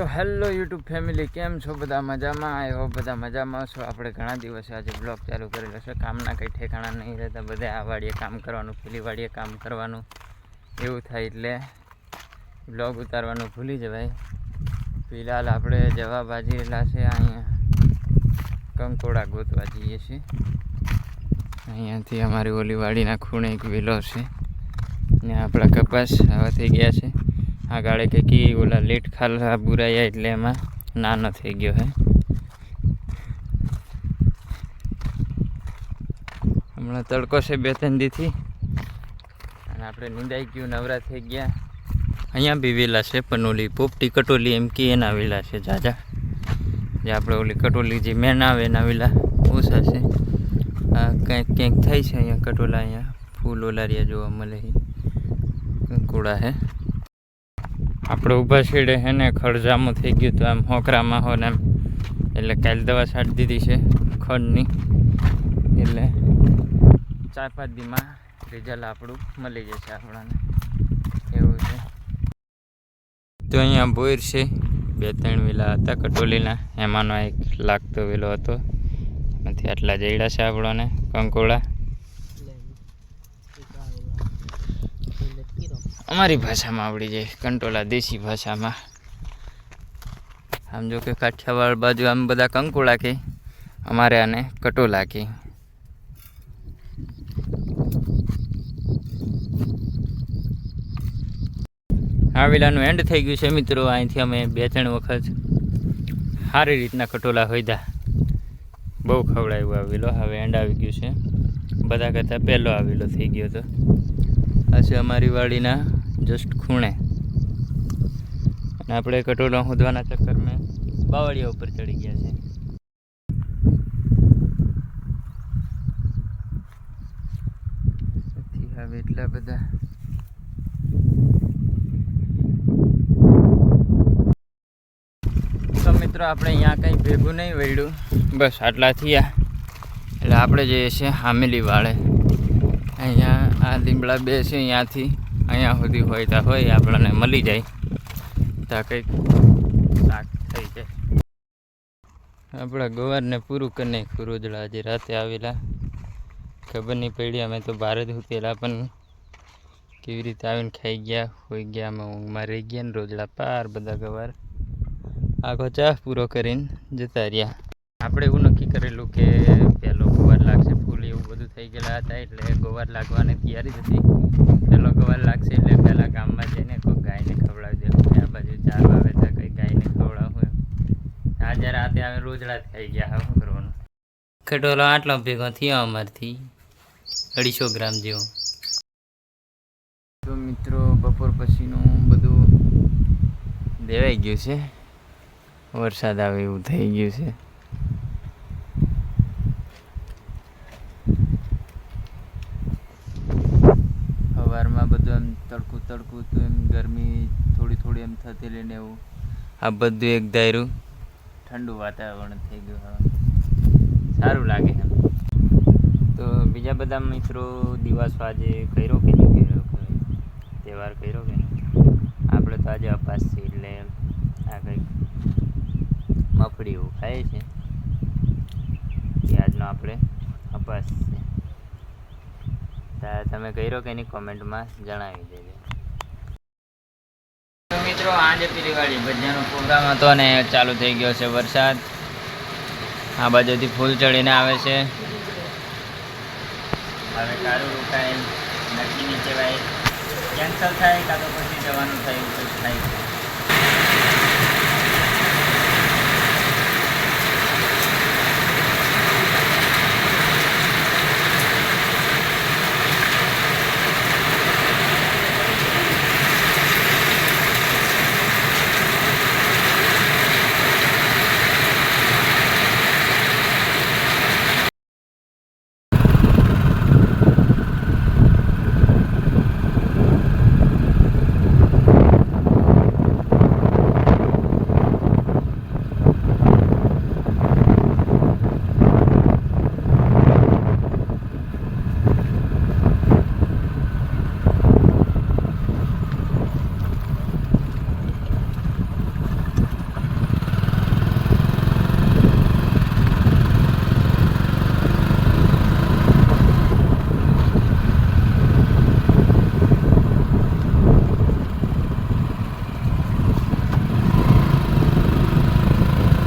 તો hello YouTube family, કેમ છો? બધા મજામાં? આવ્યો બધા મજામાં છો આપણે ઘણા દિવસે આજે બ્લોગ ચાલુ કરેલો છે. કામના કંઈ ઠેકાણા નહીં રહેતા. બધે આ વાડીએ કામ કરવાનું પેલી વાડીએ કામ કરવાનું. એવું થાય એટલે બ્લોગ ઉતારવાનું ભૂલી જવાય. ફિલહાલ આપણે જવા બાજી રહેલા છે. અહીંયા કંકોડા ગોતવા જઈએ છીએ. અહીંયાથી અમારી ઓલી વાડીના ખૂણે એક વેલો છે. ને આપણા કપાસ આવા થઈ ગયા છે. આ કે કી ઓલા લેટ ખાલા બુરાયા એટલે એમાં નાનો થઈ ગયો હે. હમણાં તડકો છે બે ત્રણ દીથી. અને આપણે નિંદાઈ ગયું, નવરા થઈ ગયા. અહીંયા બી વેલા છે પણ ઓલી પોપટી કટોલી એમ કે એના વેલા છે જાજા. જે આપણે ઓલી કટોલી જે મેન આવે એના વેલા ઓછા છે. કંઈક ક્યાંક થાય છે અહીંયા કટોલા અહીંયા. ફૂલ ઓલારિયા જોવા મળે છે. કંકુડા હે. આપણે ઊભા છેડે હે ને ખડજામું થઈ ગયું તો આમ હોકરામાં હો ને એમ. એટલે કાલ દવા છાંટી દીધી છે ખડની એટલે ચાર પાંચ દીમાં રિઝલ્ટ આપણું મળી જશે આપણને. એવું છે. તો અહીંયા બોર છે. બે ત્રણ વેલા હતા કટોલીના. એમાંનો એક લાગતો વેલો હતો. એમાંથી આટલા જઈડા છે આપણને કંકોડા. અમારી ભાષામાં આવડી જાય, કંટોલા દેશી ભાષામાં. આમ જો કે કાઠિયાવાડ બાજુ આમ બધા કંકોળા કે, અમારે આને કટોલા કે. આ વેલાનું એન્ડ થઈ ગયું છે મિત્રો, અહીંથી અમે બે ત્રણ વખત સારી રીતના કટોલા હોઈદા બહુ ખવડાવ્યું આવેલો હવે એન્ડ આવી ગયું છે. બધા કરતાં પહેલો આવેલો થઈ ગયો હતો આ છે અમારી વાડીના જસ્ટ ખૂણે. અને આપણે કટોલા ખોદવાના ચક્કરમાં બાવળિયા ઉપર ચડી ગયા છે. હવે એટલા બધા તો મિત્રો આપણે અહીંયા કંઈ ભેગું નહીં વળ્યું. બસ આટલા થયા. એટલે આપણે જઈએ છીએ હામેલી વાળે અહીંયા આ લીમડા બે છે અહીંયાથી. અહીંયા સુધી હોય ત્યાં હોય, આપણને મળી જાય. તો કંઈક શાક થઈ જાય આપણા ગવારને પૂરું કરી નાખ્યું આજે રાતે આવેલા. ખબર નહીં પડી, અમે તો બહાર જ ઉતરેલા, પણ કેવી રીતે આવીને ખાઈ ગયા, હોઈ ગયા અમે ઊંઘમાં રહી ગયા ને રોજડા પાર બધા ગવાર. આખો ચા પૂરો કરીને જતા રહ્યા. આપણે એવું નક્કી કરેલું કે પહેલો ગોવાર લાગશે ફૂલ એવું બધું. થઈ ગયેલા હતા એટલે ગોવાર લાગવાની તૈયારી જ હતી. પેલો ગોવાર લાગશે એટલે પહેલાં ગામમાં જઈને કોઈ ગાયને ખવડાવી દેવું આ બાજુ ચાર વાવે ત્યાં કંઈ ગાયને ખવડાવું આજે રાતે અમે રોજડા થઈ ગયા હવે કરવાનું ખટોલો આટલો ભેગો થયો અમારથી. અઢીસો ગ્રામ જેવો. તો મિત્રો, બપોર પછીનું બધું દેવાઈ ગયું છે. વરસાદ આવે એવું થઈ ગયું છે સવારમાં બધું એમ તડકું તડકું હતું એમ ગરમી થોડી થોડી એમ થતી લઈને એવું. આ બધું એક ધાર્યું. ઠંડુ વાતાવરણ થઈ ગયું હવે સારું લાગે એમ. તો બીજા બધા મિત્રો દિવસો આજે કર્યો કે નહીં કર્યો? તહેવાર કર્યો કે નહીં? આપણે તો આજે અપાસ છે એટલે આ કંઈક મફળી એવું ખાઈએ છે આજનો આપણે અપાસ છે. તમે કર્યો કે નહીં કોમેન્ટમાં જણાવી દેજો. મિત્રો આજે પીરીવાળી વાળી ભજીયાનો પ્રોગ્રામ હતો ને ચાલુ થઈ ગયો છે વરસાદ. આ બાજુથી ફૂલ ચડીને આવે છે. હવે કારું રોકાય નક્કી નીચે ભાઈ કેન્સલ થાય કાં તો પછી જવાનું થાય થાય.